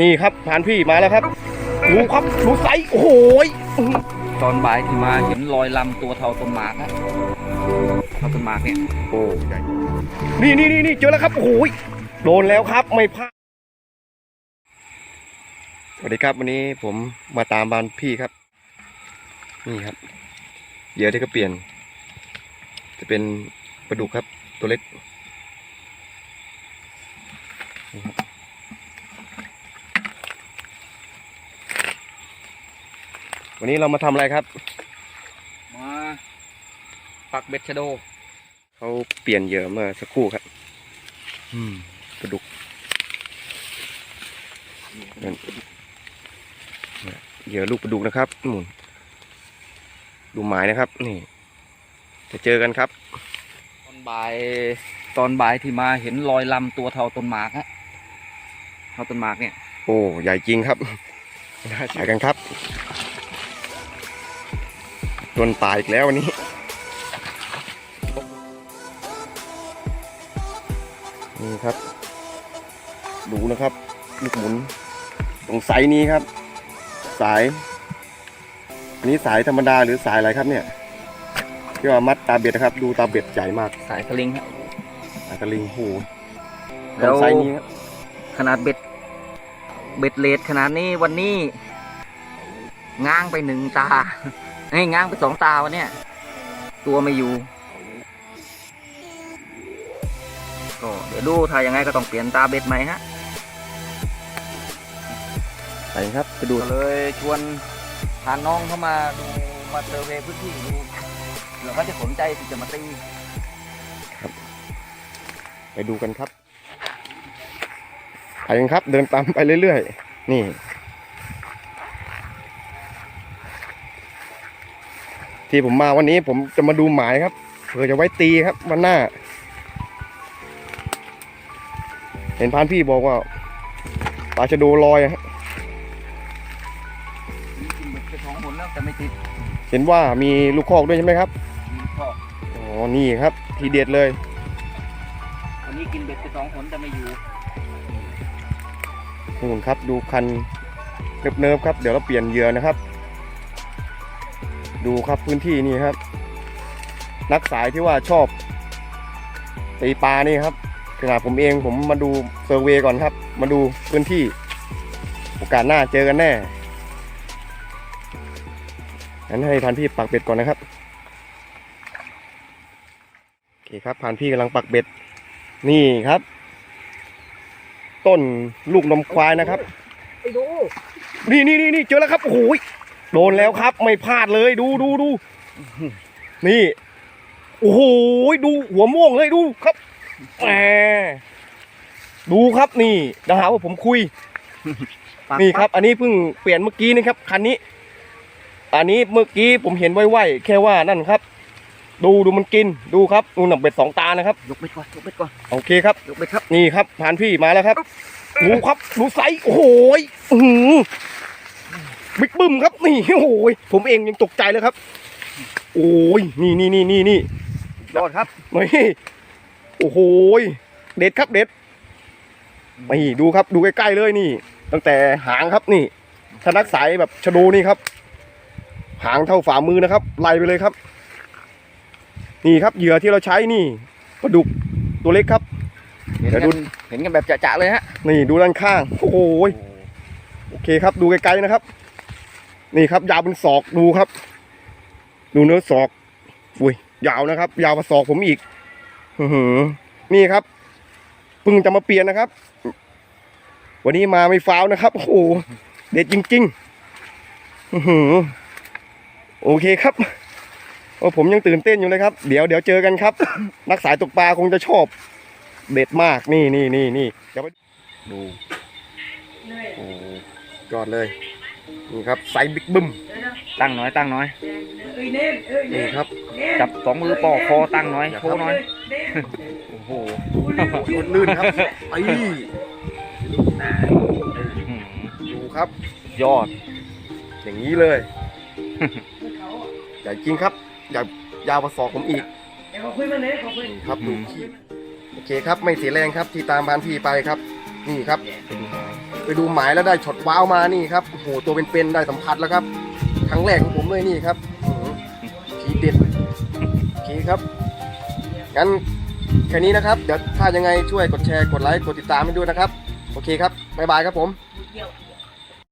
นี่ครับผ่านพี่มาแล้วครับดูครับดูไซส์โอ้โหยอื้อหือตอนบ่ายที่มาเห็นรอยลำตัวเท่าต้นหมากนะเท่าต้นหมากเนี่ยโอ้ใหญ่นี่นี่นี่นี่เจอแล้วครับโอ้โหยโดนแล้วครับไม่พลาดสวัสดีครับวันนี้ผมมาตามบ้านพี่ครับ นี่ครับเหยื่อที่เขาเปลี่ยน จะเป็นปลาดุกครับตัวเล็กนี่ครับ วันนี้เรามาทำอะไรครับ มาปักเบ็ดชะโดเขาเปลี่ยนเหยื่อเมื่อสักครู่ครับ อืมปลาดุกนั่นเหยื่อลูกปลาดุกนะครับหมุนดูหมายนะครับ นี่ จะเจอกันครับ ตอนบ่ายตอนบ่ายที่มาเห็นรอยลำตัวเท่าต้นหมากฮะเท่าต้นหมากเนี่ย โอ้ใหญ่จริงครับได้ใส่กันครับ โดนตายอีกแล้ววันนี้นี่ครับ ดูนะครับลูกหมุน ตรงไซส์นี้ครับ สาย อันนี้สายธรรมดาหรือสายอะไรครับเนี่ยที่ว่ามัดตาเบ็ดนะครับ ดูตาเบ็ดใหญ่มากสายสลิงฮะสายสลิงโหตแล้รงวไซส์นี้ครับขนาดเบ็ด เบ็ดเลดขนาดนี้วันนี้ง้างไปหนึ่งตา เอ้ยง้างไปสองตาวันเนี้ยตัวไม่อยู่ ก็เดี๋ยวดูถ้ายังไงก็ต้องเปลี่ยนตาเบ็ดใหม่ฮะใส่ครับไปดูก็เลยชวนพาน้องเข้ามาดูมาเซอร์เวย์พื้นที่ดูเผื่อเขาจะสนใจที่จะมาตีไปดูกันครับไปกันครับ เดินตามไปเรื่อยๆ นี่ ที่ผมมาวันนี้ผมจะมาดูหมายครับเผื่อจะไว้ตีครับวันหน้า เห็นพานพี่บอกว่าปลาชะโดลอยอะฮะกินเบ็ดไปสองหนแล้วแต่ไม่ติดเห็นว่ามีลูกคอกด้วยใช่ไหมครับมีพ่ออ๋อนี่ครับ ทีเด็ดเลย วันนี้กินเบ็ดไปสองหนแต่ไม่อยู่นู่นครับดูคันเนิบๆครับ เดี๋ยวเราเปลี่ยนเหยื่อนะครับ ดูครับพื้นที่นี่ครับ นักสายที่ว่าชอบตีปลานี่ครับขนาดผมเองผมมาดูเซอร์เวย์ก่อนครับ มาดูพื้นที่ โอกาสหน้าเจอกันแน่งั้นให้พันพี่ปักเบ็ดก่อนนะครับโอเคครับพันพี่กำลังปักเบ็ด นี่ครับ ต้นลูกนมควายนะครับไปดูนี่นี่นี่นี่เจอแล้วครับโอ้โหย โดนแล้วครับ ไม่พลาดเลยดูดูดูนี่ โอ้โหดูหัวม่วงเลยดูครับแหมดูครับนี่เดี๋ยวหาว่าผมคุย นี่ครับ อันนี้เพิ่งเปลี่ยนเมื่อกี้นี่ครับคันนี้ อันนี้เมื่อกี้ผมเห็นไวๆแค่ว่านั่นครับ ดูดูมันกินดูครับดูหนับเบ็ดสองตานะครับยกเบ็ดก่อนยกเบ็ดก่อนโอเคครับยกเบ็ดครับนี่ครับผ่านพี่มาแล้วครับ ดูครับดูไซส์โอ้โหยอื้อหือ บิ๊กบึ้มครับนี่โอ้โหยผมเองยังตกใจเลยครับ โอ้ยนี่นี่นี่นี่นี่ยอดครับนี่โอ้โหยเด็ดครับเด็ดนี่ดูครับดูใกล้ๆเลยนี่ ตั้งแต่หางครับนี่ถ้านักสายแบบชะโดนี่ครับ หางเท่าฝ่ามือนะครับไล่ไปเลยครับ นี่ครับเหยื่อที่เราใช้นี่ปลาดุกตัวเล็กครับเห็นเดี๋ยวกัดูนเห็นกันแบบจะๆเลยฮะนี่ดูด้านข้างโอ้โหยโอเคครับดูไกลๆนะครับ นี่ครับ ยาวเป็นศอกดูครับ ดูเนื้อศอกอุ้ยยาวนะครับ ยาวกว่าศอกผมอีกอือหือนี่ครับเพิ่งจะมาเปลี่ยนนะครับ วันนี้มาไม่ฟาวนะครับโอ้โหเด็ดจริง ๆอื้อหือโอเคครับโอ้ผมยังตื่นเต้นอยู่เลยครับ เดี๋ยวเดี๋ยวเจอกันครับ นักสายตกปลาคงจะชอบ เด็ดมากนี่นี่นี่นี่เดี๋ยวไปดูโอ้ยอดเลย นี่ครับไซส์บิ๊กบึ้มตั้งน้อยตั้งน้อยนี่ครับจับสองมือปอกคอตั้งน้อยโค้น้อยโอ้โหลื่นลื่นครับไอ้อื้อหือดูครับยอด อย่างนี้เลยใหญ่จริงครับใหญ่ยาวกว่าศอกผมอีกนี่ครับดูขี้โอเคครับไม่เสียแรงครับที่ตามพานพี่ไปครับ นี่ครับ ไปดูหมายแล้วได้ช็อตว้าวมานี่ครับโอ้โหตัวเป็นๆได้สัมผัสแล้วครับ ครั้งแรกของผมเลยนี่ครับทีเด็ดโอเคครับงั้นแค่นี้นะครับ เดี๋ยวถ้ายังไงช่วยกดแชร์กดไลค์กดติดตามให้ด้วยนะครับ โอเคครับบ๊ายบายครับผมเดี๋ยว